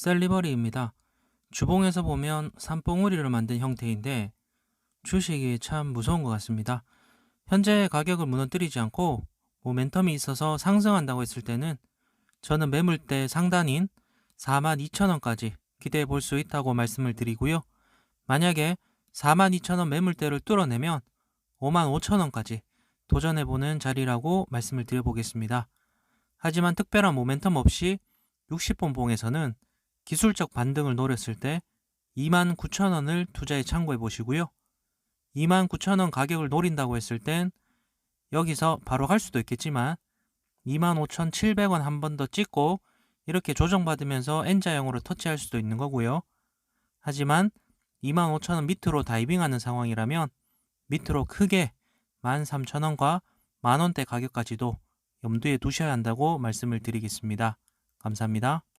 셀리버리입니다. 주봉에서 보면 산봉우리를 만든 형태인데 주식이 참 무서운 것 같습니다. 현재 가격을 무너뜨리지 않고 모멘텀이 있어서 상승한다고 했을 때는 저는 매물대 상단인 42,000원까지 기대해 볼 수 있다고 말씀을 드리고요. 만약에 42,000원 매물대를 뚫어내면 55,000원까지 도전해 보는 자리라고 말씀을 드려보겠습니다. 하지만 특별한 모멘텀 없이 60분 봉에서는 기술적 반등을 노렸을 때 29,000원을 투자에 참고해 보시고요. 29,000원 가격을 노린다고 했을 땐 여기서 바로 갈 수도 있겠지만 25,700원 한 번 더 찍고 이렇게 조정받으면서 N자형으로 터치할 수도 있는 거고요. 하지만 25,000원 밑으로 다이빙하는 상황이라면 밑으로 크게 13,000원과 만원대 가격까지도 염두에 두셔야 한다고 말씀을 드리겠습니다. 감사합니다.